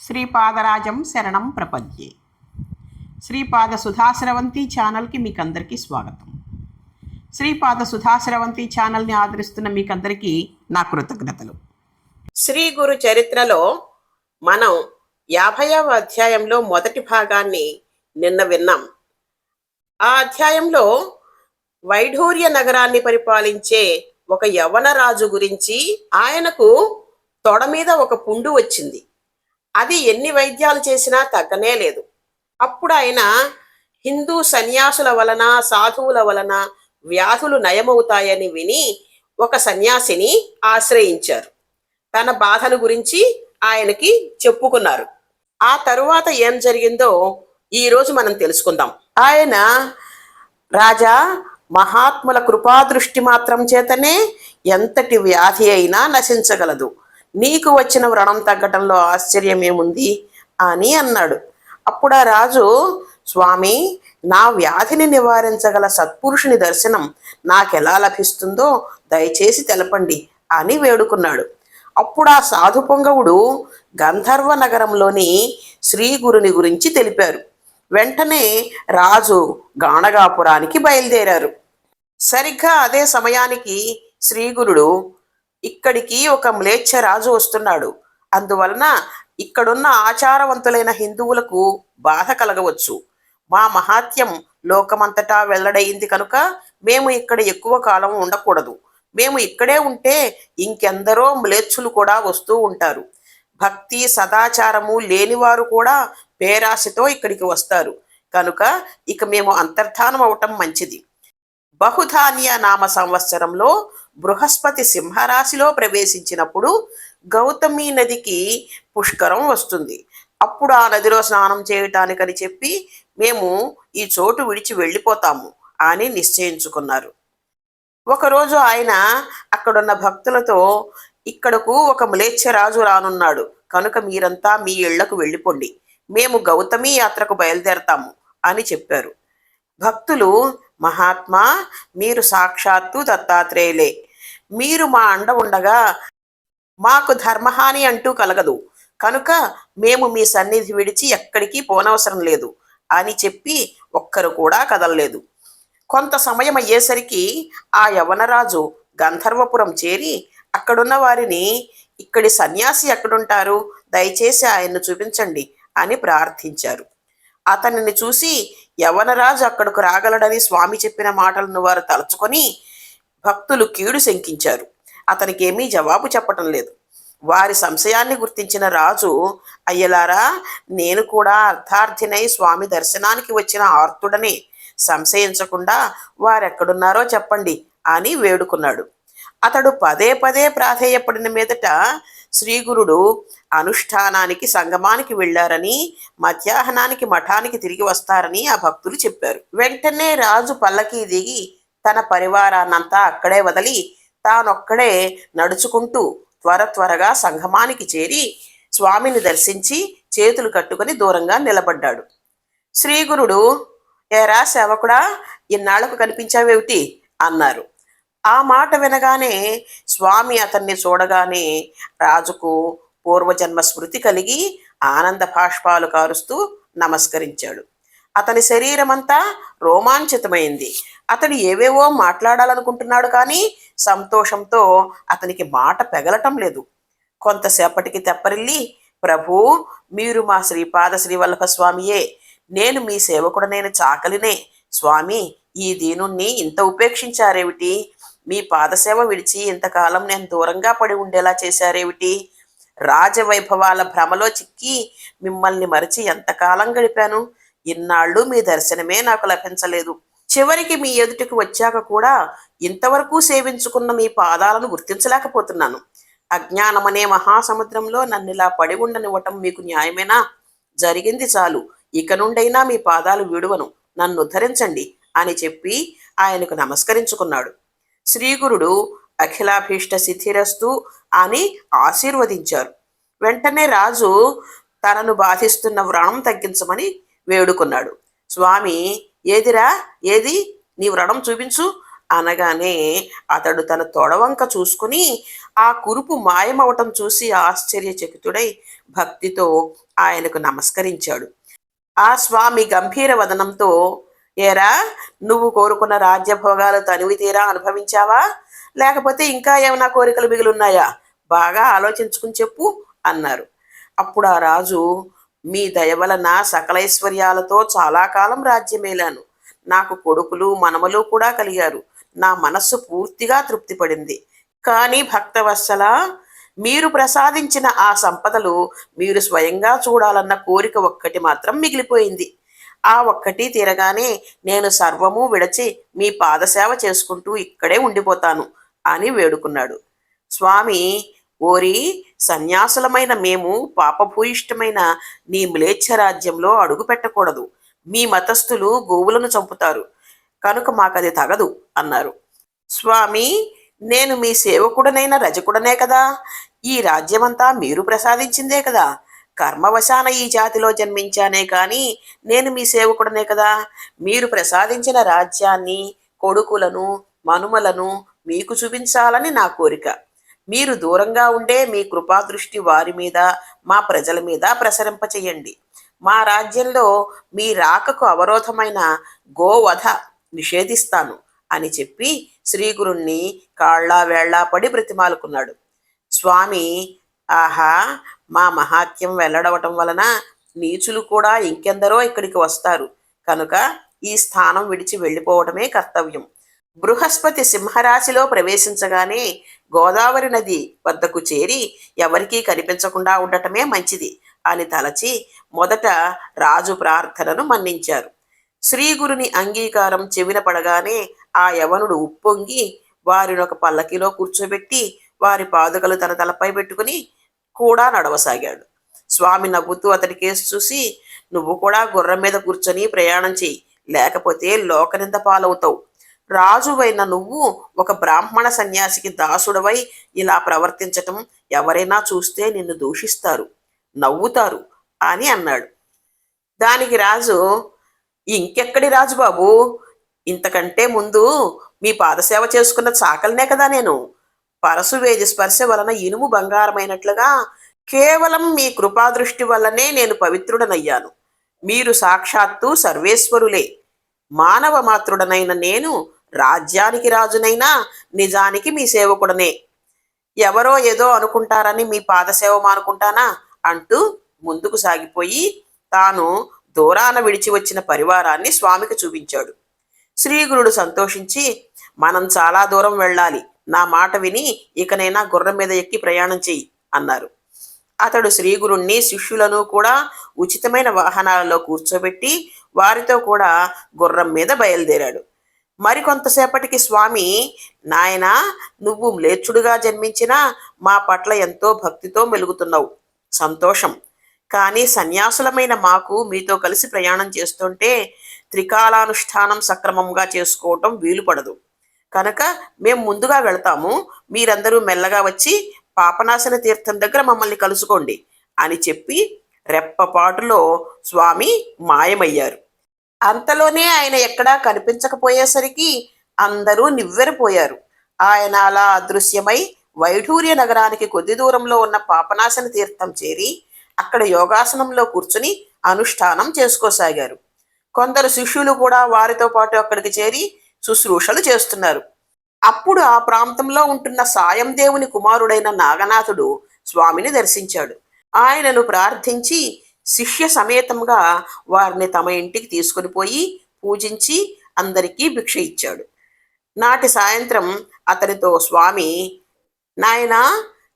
శ్రీపాదరాజం శరణం ప్రపద్యే. శ్రీపాద సుధాశ్రవంతి ఛానల్కి మీకు అందరికీ స్వాగతం. శ్రీపాద సుధాశ్రవంతి ఛానల్ని ఆదరిస్తున్న మీకందరికీ నా కృతజ్ఞతలు. శ్రీ గురు చరిత్రలో మనం యాభైవ అధ్యాయంలో మొదటి భాగాన్ని నిన్న విన్నాం. ఆ అధ్యాయంలో వైఢూర్య నగరాన్ని పరిపాలించే ఒక యవన రాజు గురించి ఆయనకు తొడ మీద ఒక పుండు వచ్చింది. అది ఎన్ని వైద్యాలు చేసినా తగ్గనే లేదు. అప్పుడు ఆయన హిందూ సన్యాసుల వలన సాధువుల వలన వ్యాధులు నయమవుతాయని విని ఒక సన్యాసిని ఆశ్రయించారు. తన బాధను గురించి ఆయనకి చెప్పుకున్నారు. ఆ తరువాత ఏం జరిగిందో ఈరోజు మనం తెలుసుకుందాం. ఆయన రాజా మహాత్ముల కృపాదృష్టి మాత్రం చేతనే ఎంతటి వ్యాధి అయినా నశించగలదు. నీకు వచ్చిన వ్రణం తగ్గటంలో ఆశ్చర్యమేముంది అని అన్నాడు. అప్పుడు ఆ రాజు స్వామి నా వ్యాధిని నివారించగల సత్పురుషుని దర్శనం నాకెలా లభిస్తుందో దయచేసి తెలపండి అని వేడుకున్నాడు. అప్పుడు ఆ సాధు పొంగవుడు గంధర్వ నగరంలోని శ్రీ గురుని గురించి తెలిపారు. వెంటనే రాజు గాణగాపురానికి బయలుదేరారు. సరిగ్గా అదే సమయానికి శ్రీగురుడు ఇక్కడికి ఒక మ్లేచ్ఛ రాజు వస్తున్నాడు. అందువలన ఇక్కడున్న ఆచారవంతులైన హిందువులకు బాధ కలగవచ్చు. మా మహాత్యం లోకమంతటా వెల్లడయింది కనుక మేము ఇక్కడ ఎక్కువ కాలం ఉండకూడదు. మేము ఇక్కడే ఉంటే ఇంకెందరో మ్లేచ్ఛులు కూడా వస్తూ ఉంటారు. భక్తి సదాచారము లేనివారు కూడా పేరాశతో ఇక్కడికి వస్తారు. కనుక ఇక మేము అంతర్ధానం అవటం మంచిది. బహుధాన్య నామ సంవత్సరంలో బృహస్పతి సింహరాశిలో ప్రవేశించినప్పుడు గౌతమి నదికి పుష్కరం వస్తుంది. అప్పుడు ఆ నదిలో స్నానం చేయటానికని చెప్పి మేము ఈ చోటు విడిచి వెళ్ళిపోతాము అని నిశ్చయించుకున్నారు. ఒకరోజు ఆయన అక్కడున్న భక్తులతో ఇక్కడకు ఒక మ్లేచ్ఛరాజు రానున్నాడు. కనుక మీరంతా మీ ఇళ్ళకు వెళ్ళిపోండి. మేము గౌతమి యాత్రకు బయలుదేరతాము అని చెప్పారు. భక్తులు మహాత్మా మీరు సాక్షాత్తు దత్తాత్రేయులే. మీరు మా అండ ఉండగా మాకు ధర్మహాని అంటూ కలగదు. కనుక మేము మీ సన్నిధి విడిచి ఎక్కడికి పోనవసరం లేదు అని చెప్పి ఒక్కరు కూడా కదలలేదు. కొంత సమయం అయ్యేసరికి ఆ యవనరాజు గంధర్వపురం చేరి అక్కడున్న వారిని ఇక్కడి సన్యాసి ఎక్కడుంటారు? దయచేసి ఆయన్ను చూపించండి అని ప్రార్థించారు. అతనిని చూసి యవనరాజు అక్కడకు రాగలడని స్వామి చెప్పిన మాటలను వారు తలుచుకొని భక్తులు కీడు శంకించారు. అతనికి ఏమీ జవాబు చెప్పటం లేదు. వారి సంశయాన్ని గుర్తించిన రాజు అయ్యలారా నేను కూడా అర్థార్థినై స్వామి దర్శనానికి వచ్చిన ఆర్తుడనే. సంశయించకుండా వారెక్కడున్నారో చెప్పండి అని వేడుకున్నాడు. అతడు పదే పదే ప్రాధేయపడిన మీదట శ్రీగురుడు అనుష్ఠానానికి సంగమానికి వెళ్ళారని మధ్యాహ్నానికి మఠానికి తిరిగి వస్తారని ఆ భక్తులు చెప్పారు. వెంటనే రాజు పల్లకి దిగి తన పరివారాన్నంతా అక్కడే వదిలి తానొక్కడే నడుచుకుంటూ త్వర త్వరగా సంగమానికి చేరి స్వామిని దర్శించి చేతులు కట్టుకుని దూరంగా నిలబడ్డాడు. శ్రీగురుడు ఏరా సేవకుడా ఇన్నాళ్ళకు కనిపించావేమిటి? అన్నారు. ఆ మాట వినగానే స్వామి అతన్ని చూడగానే రాజుకు పూర్వజన్మ స్మృతి కలిగి ఆనంద భాష్పాలు కారుస్తూ నమస్కరించాడు. అతని శరీరమంతా రోమాంచితమైంది. అతడు ఏవేవో మాట్లాడాలనుకుంటున్నాడు కానీ సంతోషంతో అతనికి మాట పెగలటం లేదు. కొంతసేపటికి తెప్పరిల్లి ప్రభు మీరు మా శ్రీపాద శ్రీవల్లభ స్వామియే. నేను మీ సేవకుడనైన చాకలినే. స్వామి ఈ దీనుణ్ణి ఇంత ఉపేక్షించారేమిటి? మీ పాదసేవ విడిచి ఇంతకాలం నేను దూరంగా పడి ఉండేలా చేశారేమిటి? రాజవైభవాల భ్రమలో చిక్కి మిమ్మల్ని మరిచి ఎంతకాలం గడిపాను? ఇన్నాళ్ళు మీ దర్శనమే నాకు లభించలేదు. చివరికి మీ ఎదుటికి వచ్చాక కూడా ఇంతవరకు సేవించుకున్న మీ పాదాలను గుర్తించలేకపోతున్నాను. అజ్ఞానమనే మహాసముద్రంలో నన్ను ఇలా పడి ఉండనివ్వటం మీకు న్యాయమేనా? జరిగింది చాలు. ఇక నుండైనా మీ పాదాలు విడువను. నన్ను ఉద్ధరించండి అని చెప్పి ఆయనకు నమస్కరించుకున్నాడు. శ్రీగురుడు అఖిలాభీష్ట శిథిరస్తు అని ఆశీర్వదించారు. వెంటనే రాజు తనను బాధిస్తున్న వ్రణం తగ్గించమని వేడుకున్నాడు. స్వామి ఏదిరా? ఏది? నీ వ్రణం చూపించు అనగానే అతడు తన తొడవంక చూసుకుని ఆ కురుపు మాయమవటం చూసి ఆశ్చర్యచకితుడై భక్తితో ఆయనకు నమస్కరించాడు. ఆ స్వామి గంభీర వదనంతో ఏరా నువ్వు కోరుకున్న రాజ్యభోగాలు తనివి తీరా అనుభవించావా? లేకపోతే ఇంకా ఏమైనా కోరికలు మిగిలిన్నాయా? బాగా ఆలోచించుకుని చెప్పు అన్నారు. అప్పుడు ఆ రాజు మీ దయ వలన సకలైశ్వర్యాలతో చాలా కాలం రాజ్యమేలాను. నాకు కొడుకులు మనమలు కూడా కలిగారు. నా మనస్సు పూర్తిగా తృప్తిపడింది. కానీ భక్తవత్సల మీరు ప్రసాదించిన ఆ సంపదలు మీరు స్వయంగా చూడాలన్న కోరిక ఒక్కటి మాత్రం మిగిలిపోయింది. ఆ ఒక్కటి తీరగానే నేను సర్వము విడచి మీ పాదసేవ చేసుకుంటూ ఇక్కడే ఉండిపోతాను అని వేడుకున్నాడు. స్వామి ఓరి సన్యాసులమైన మేము పాపభూయిష్టమైన నీ మ్లేచ్ఛ రాజ్యంలో అడుగు పెట్టకూడదు. మీ మతస్థులు గోవులను చంపుతారు. కనుక మాకది తగదు అన్నారు. స్వామి నేను మీ సేవకుడనైన రజకుడనే కదా? ఈ రాజ్యమంతా మీరు ప్రసాదించిందే కదా? కర్మవశాన ఈ జాతిలో జన్మించానే కానీ నేను మీ సేవకుడనే కదా? మీరు ప్రసాదించిన రాజ్యాన్ని కొడుకులను మనుమలను మీకు చూపించాలని నా కోరిక. మీరు దూరంగా ఉండే మీ కృపాదృష్టి వారి మీద మా ప్రజల మీద ప్రసరింపచేయండి. మా రాజ్యంలో మీ రాకకు అవరోధమైన గోవధ నిషేధిస్తాను అని చెప్పి శ్రీగురుణ్ణి కాళ్ళా వేళ్ళా పడి బ్రతిమాలుకున్నాడు. స్వామి ఆహా మా మహాత్యం వెల్లడవటం వలన నీచులు కూడా ఇంకెందరో ఇక్కడికి వస్తారు. కనుక ఈ స్థానం విడిచి వెళ్ళిపోవటమే కర్తవ్యం. బృహస్పతి సింహరాశిలో ప్రవేశించగానే గోదావరి నది వద్దకు చేరి ఎవరికీ కనిపించకుండా ఉండటమే మంచిది అని తలచి మొదట రాజు ప్రార్థనను మన్నించారు. శ్రీగురుని అంగీకారం చెవిన పడగానే ఆ యవనుడు ఉప్పొంగి వారిని ఒక పల్లకిలో కూర్చోబెట్టి వారి పాదుకలు తన తలపై పెట్టుకుని కూడా నడవసాగాడు. స్వామి నవ్వుతూ అతడి కేసు చూసి నువ్వు కూడా గుర్రం మీద కూర్చొని ప్రయాణం చెయ్యి లేకపోతే లోకనింద పాలవుతావు. రాజువైన నువ్వు ఒక బ్రాహ్మణ సన్యాసికి దాసుడవై ఇలా ప్రవర్తించటం ఎవరైనా చూస్తే నిన్ను దూషిస్తారు నవ్వుతారు అని అన్నాడు. దానికి రాజు ఇంకెక్కడి రాజు బాబు ఇంతకంటే ముందు మీ పాదసేవ చేసుకున్న చాకలనే కదా నేను. పరశువేది స్పర్శ వలన ఇనుము బంగారమైనట్లుగా కేవలం మీ కృపాదృష్టి వల్లనే నేను పవిత్రుడనయ్యాను. మీరు సాక్షాత్తు సర్వేశ్వరులే. మానవ మాతృడనైన నేను రాజ్యానికి రాజునైనా నిజానికి మీ సేవకుడనే. ఎవరో ఏదో అనుకుంటారని మీ పాదసేవ మానుకుంటానా అంటూ ముందుకు సాగిపోయి తాను దూరాన విడిచి వచ్చిన పరివారాన్ని స్వామికి చూపించాడు. శ్రీగురుడు సంతోషించి మనం చాలా దూరం వెళ్ళాలి. నా మాట విని ఇకనైనా గుర్రం మీద ఎక్కి ప్రయాణం చెయ్యి అన్నారు. అతడు శ్రీగురుణ్ణి శిష్యులను కూడా ఉచితమైన వాహనాలలో కూర్చోబెట్టి వారితో కూడా గుర్రం మీద బయలుదేరాడు. మరికొంతసేపటికి స్వామి నాయనా నువ్వు మ్లేచ్చుడుగా జన్మించినా మా పట్ల ఎంతో భక్తితో మెలుగుతున్నావు. సంతోషం. కానీ సన్యాసులమైన మాకు మీతో కలిసి ప్రయాణం చేస్తుంటే త్రికాలానుష్ఠానం సక్రమంగా చేసుకోవటం వీలు పడదు కనుక మేము ముందుగా వెళతాము. మీరందరూ మెల్లగా వచ్చి పాపనాశన తీర్థం దగ్గర మమ్మల్ని కలుసుకోండి అని చెప్పి రెప్పపాటులో స్వామి మాయమయ్యారు. అంతలోనే ఆయన ఎక్కడా కనిపించకపోయేసరికి అందరూ నివ్వెరపోయారు. ఆయన అలా అదృశ్యమై వైఢూర్య నగరానికి కొద్ది దూరంలో ఉన్న పాపనాశన తీర్థం చేరి అక్కడ యోగాసనంలో కూర్చుని అనుష్ఠానం చేసుకోసాగారు. కొందరు శిష్యులు కూడా వారితో పాటు అక్కడికి చేరి శుశ్రూషలు చేస్తున్నారు. అప్పుడు ఆ ప్రాంతంలో ఉంటున్న సాయం దేవుని కుమారుడైన నాగనాథుడు స్వామిని దర్శించాడు. ఆయనను ప్రార్థించి శిష్య సమేతంగా వారిని తమ ఇంటికి తీసుకుని పోయి పూజించి అందరికీ భిక్ష ఇచ్చాడు. నాటి సాయంత్రం అతనితో స్వామి నాయనా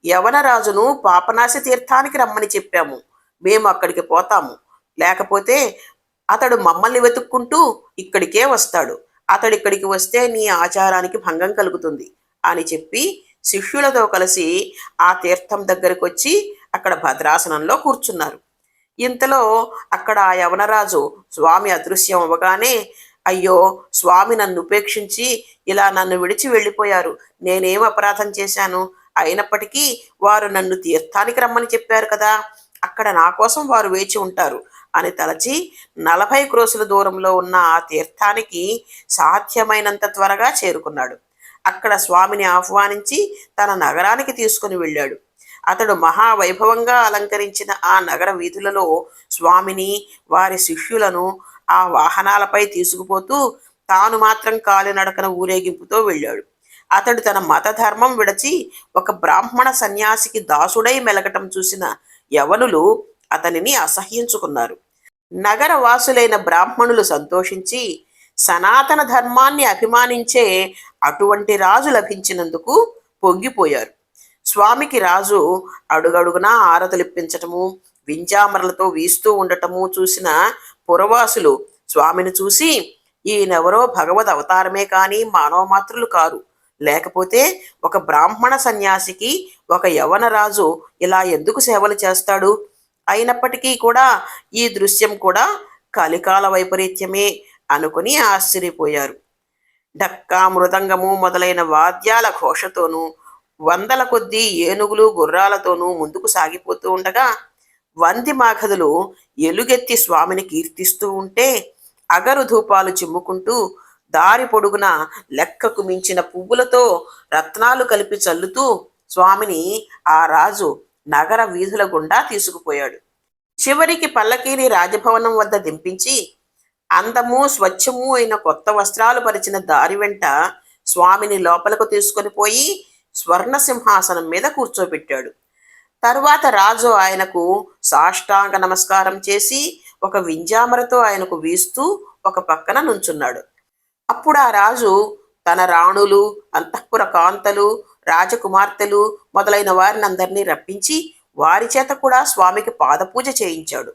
యవనరాజును పాపనాశి తీర్థానికి రమ్మని చెప్పాము. మేము అక్కడికి పోతాము. లేకపోతే అతడు మమ్మల్ని వెతుక్కుంటూ ఇక్కడికే వస్తాడు. అతడు ఇక్కడికి వస్తే నీ ఆచారానికి భంగం కలుగుతుంది అని చెప్పి శిష్యులతో కలిసి ఆ తీర్థం దగ్గరకు వచ్చి అక్కడ భద్రాసనంలో కూర్చున్నారు. ఇంతలో అక్కడ ఆ యవనరాజు స్వామి అదృశ్యం అవ్వగానే అయ్యో స్వామి నన్ను ఉపేక్షించి ఇలా నన్ను విడిచి వెళ్ళిపోయారు. నేనేం అపరాధం చేశాను? అయినప్పటికీ వారు నన్ను తీర్థానికి రమ్మని చెప్పారు కదా. అక్కడ నా కోసం వారు వేచి ఉంటారు. అని తలచి నలభై క్రోసుల దూరంలో ఉన్న ఆ తీర్థానికి సాధ్యమైనంత త్వరగా చేరుకున్నాడు. అక్కడ స్వామిని ఆహ్వానించి తన నగరానికి తీసుకుని వెళ్ళాడు. అతడు మహావైభవంగా అలంకరించిన ఆ నగర వీధులలో స్వామిని వారి శిష్యులను ఆ వాహనాలపై తీసుకుపోతూ తాను మాత్రం కాలినడకన ఊరేగింపుతో వెళ్ళాడు. అతడు తన మత ధర్మం విడచి ఒక బ్రాహ్మణ సన్యాసికి దాసుడై మెలగటం చూసిన యవనులు అతనిని అసహ్యించుకున్నారు. నగర వాసులైన బ్రాహ్మణులు సంతోషించి సనాతన ధర్మాన్ని అభిమానించే అటువంటి రాజు లభించినందుకు పొంగిపోయారు. స్వామికి రాజు అడుగడుగునా ఆరతలిప్పించటము వింజామరలతో వీస్తూ ఉండటము చూసిన పురవాసులు స్వామిని చూసి ఈయనెవరో భగవద్ అవతారమే కానీ మానవ మాత్రులు కారు. లేకపోతే ఒక బ్రాహ్మణ సన్యాసికి ఒక యవన రాజు ఇలా ఎందుకు సేవలు చేస్తాడు? అయినప్పటికీ కూడా ఈ దృశ్యం కూడా కలికాల వైపరీత్యమే అనుకుని ఆశ్చర్యపోయారు. డక్కా మృదంగము మొదలైన వాద్యాల ఘోషతోనూ వందల కొద్దీ ఏనుగులు గుర్రాలతోనూ ముందుకు సాగిపోతూ ఉండగా వంది మాఘదులు ఎలుగెత్తి స్వామిని కీర్తిస్తూ ఉంటే అగరు ధూపాలు చిమ్ముకుంటూ దారి పొడుగున లెక్కకు మించిన పువ్వులతో రత్నాలు కలిపి చల్లుతూ స్వామిని ఆ రాజు నగర వీధుల గుండా తీసుకుపోయాడు. చివరికి పల్లకీని రాజభవనం వద్ద దింపించి అందము స్వచ్ఛము అయిన కొత్త వస్త్రాలు పరిచిన దారి వెంట స్వామిని లోపలకు తీసుకొని పోయి స్వర్ణ సింహాసనం మీద కూర్చోబెట్టాడు. తరువాత రాజు ఆయనకు సాష్టాంగ నమస్కారం చేసి ఒక వింజామరతో ఆయనకు వీస్తూ ఒక పక్కన నుంచున్నాడు. అప్పుడు ఆ రాజు తన రాణులు అంతఃపుర కాంతలు రాజకుమార్తెలు మొదలైన వారిని అందరినీ రప్పించి వారి చేత కూడా స్వామికి పాదపూజ చేయించాడు.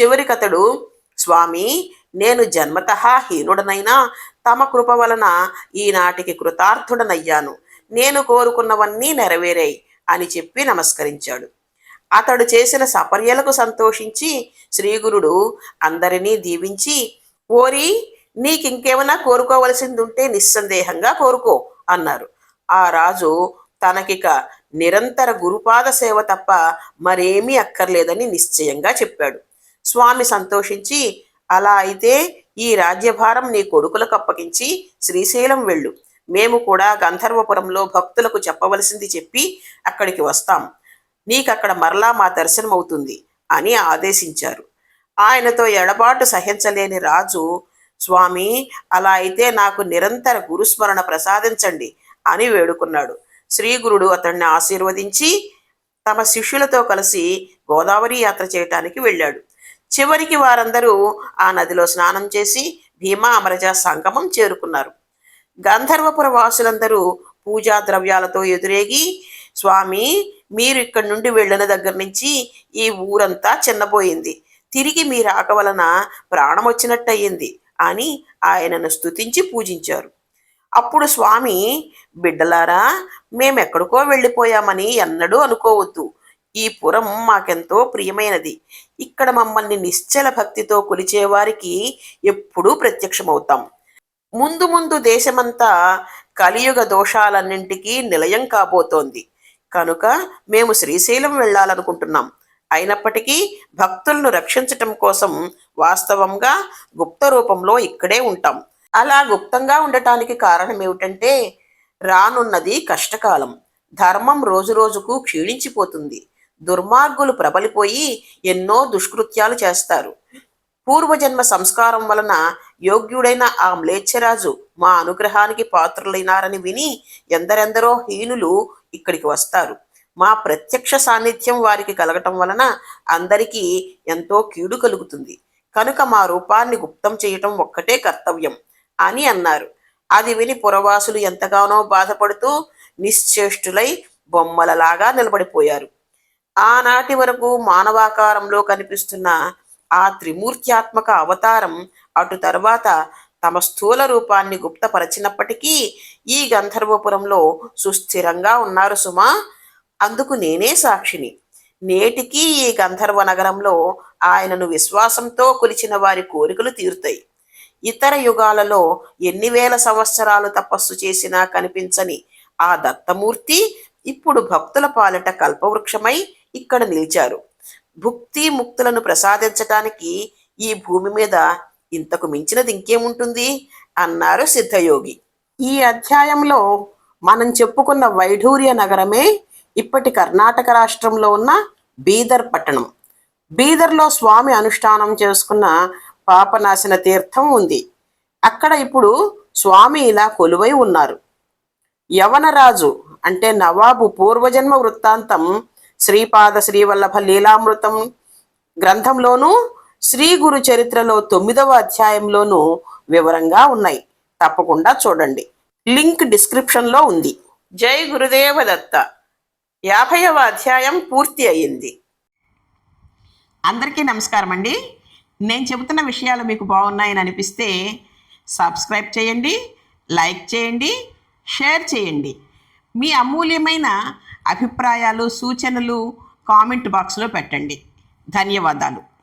చివరికతడు స్వామి నేను జన్మతః హీనుడనైనా తమ కృప వలన ఈనాటికి కృతార్థుడనయ్యాను. నేను కోరుకున్నవన్నీ నెరవేరాయి అని చెప్పి నమస్కరించాడు. అతడు చేసిన సపర్యలకు సంతోషించి శ్రీగురుడు అందరినీ దీవించి ఓరి నీకింకేమైనా కోరుకోవలసింది ఉంటే నిస్సందేహంగా కోరుకో అన్నారు. ఆ రాజు తనకిక నిరంతర గురుపాద సేవ తప్ప మరేమీ అక్కర్లేదని నిశ్చయంగా చెప్పాడు. స్వామి సంతోషించి అలా అయితే ఈ రాజ్యభారం నీ కొడుకులకు అప్పగించి శ్రీశైలం వెళ్ళు. మేము కూడా గంధర్వపురంలో భక్తులకు చెప్పవలసింది చెప్పి అక్కడికి వస్తాం. నీకక్కడ మరలా మా దర్శనం అవుతుంది అని ఆదేశించారు. ఆయనతో ఎడబాటు సహించలేని రాజు స్వామి అలా అయితే నాకు నిరంతర గురుస్మరణ ప్రసాదించండి అని వేడుకున్నాడు. శ్రీగురుడు అతన్ని ఆశీర్వదించి తమ శిష్యులతో కలిసి గోదావరి యాత్ర చేయటానికి వెళ్ళాడు. చివరికి వారందరూ ఆ నదిలో స్నానం చేసి భీమా అమరజ సంగమం చేరుకున్నారు. గంధర్వపుర వాసులందరూ పూజా ద్రవ్యాలతో ఎదురేగి స్వామి మీరు ఇక్కడి నుండి వెళ్ళిన దగ్గర నుంచి ఈ ఊరంతా చిన్నపోయింది తిరిగి మీ రాక వలన ప్రాణం వచ్చినట్టయింది అని ఆయనను స్తుతించి పూజించారు. అప్పుడు స్వామి బిడ్డలారా మేమెక్కడికో వెళ్ళిపోయామని ఎన్నడూ అనుకోవద్దు. ఈ పురం మాకెంతో ప్రియమైనది. ఇక్కడ మమ్మల్ని నిశ్చల భక్తితో కొలిచేవారికి ఎప్పుడూ ప్రత్యక్షమవుతాం. ముందు ముందు దేశమంతా కలియుగ దోషాలన్నింటికీ నిలయం కాబోతోంది. కనుక మేము శ్రీశైలం వెళ్ళాలనుకుంటున్నాం. అయినప్పటికీ భక్తులను రక్షించటం కోసం వాస్తవంగా గుప్త రూపంలో ఇక్కడే ఉంటాం. అలా గుప్తంగా ఉండటానికి కారణం ఏమిటంటే రానున్నది కష్టకాలం. ధర్మం రోజురోజుకు క్షీణించిపోతుంది. దుర్మార్గులు ప్రబలిపోయి ఎన్నో దుష్కృత్యాలు చేస్తారు. పూర్వజన్మ సంస్కారం వలన యోగ్యుడైన ఆ మ్లేచ్ఛరాజు మా అనుగ్రహానికి పాత్రులైనారని విని ఎందరెందరో హీనులు ఇక్కడికి వస్తారు. మా ప్రత్యక్ష సాన్నిధ్యం వారికి కలగటం వలన అందరికీ ఎంతో కీడు కలుగుతుంది. కనుక మా రూపాన్ని గుప్తం చేయటం ఒక్కటే కర్తవ్యం అని అన్నారు. అది విని పురవాసులు ఎంతగానో బాధపడుతూ నిశ్చేష్టులై బొమ్మలలాగా నిలబడిపోయారు. ఆనాటి వరకు మానవాకారంలో కనిపిస్తున్న ఆ త్రిమూర్త్యాత్మక అవతారం అటు తర్వాత తమ స్థూల రూపాన్ని గుప్తపరచినప్పటికీ ఈ గంధర్వపురంలో సుస్థిరంగా ఉన్నారు సుమా. అందుకు నేనే సాక్షిని. నేటికీ ఈ గంధర్వ నగరంలో ఆయనను విశ్వాసంతో కొలిచిన వారి కోరికలు తీరుతాయి. ఇతర యుగాలలో ఎన్ని వేల సంవత్సరాలు తపస్సు చేసినా కనిపించని ఆ దత్తమూర్తి ఇప్పుడు భక్తుల పాలిట కల్పవృక్షమై ఇక్కడ నిలిచారు. భుక్తి ముక్తులను ప్రసాదించటానికి ఈ భూమి మీద ఇంతకు మించినది ఇంకేముంటుంది? అన్నారు సిద్ధయోగి. ఈ అధ్యాయంలో మనం చెప్పుకున్న వైఢూర్య నగరమే ఇప్పటి కర్ణాటక రాష్ట్రంలో ఉన్న బీదర్ పట్టణం. బీదర్లో స్వామి అనుష్ఠానం చేసుకున్న పాపనాశన తీర్థం ఉంది. అక్కడ ఇప్పుడు స్వామి ఇలా కొలువై ఉన్నారు. యవనరాజు అంటే నవాబు పూర్వజన్మ వృత్తాంతం శ్రీపాద శ్రీవల్లభ లీలామృతం గ్రంథంలోనూ శ్రీ గురు చరిత్రలో తొమ్మిదవ అధ్యాయంలోనూ వివరంగా ఉన్నాయి. తప్పకుండా చూడండి. లింక్ డిస్క్రిప్షన్లో ఉంది. జై గురుదేవ దత్త యాభైవ అధ్యాయం పూర్తి అయ్యింది అందరికీ నమస్కారం అండి. నేను చెబుతున్న విషయాలు మీకు బాగున్నాయని అనిపిస్తే సబ్స్క్రైబ్ చేయండి లైక్ చేయండి షేర్ చేయండి. మీ అమూల్యమైన అభిప్రాయాలు సూచనలు కామెంట్ బాక్స్లో పెట్టండి. ధన్యవాదాలు.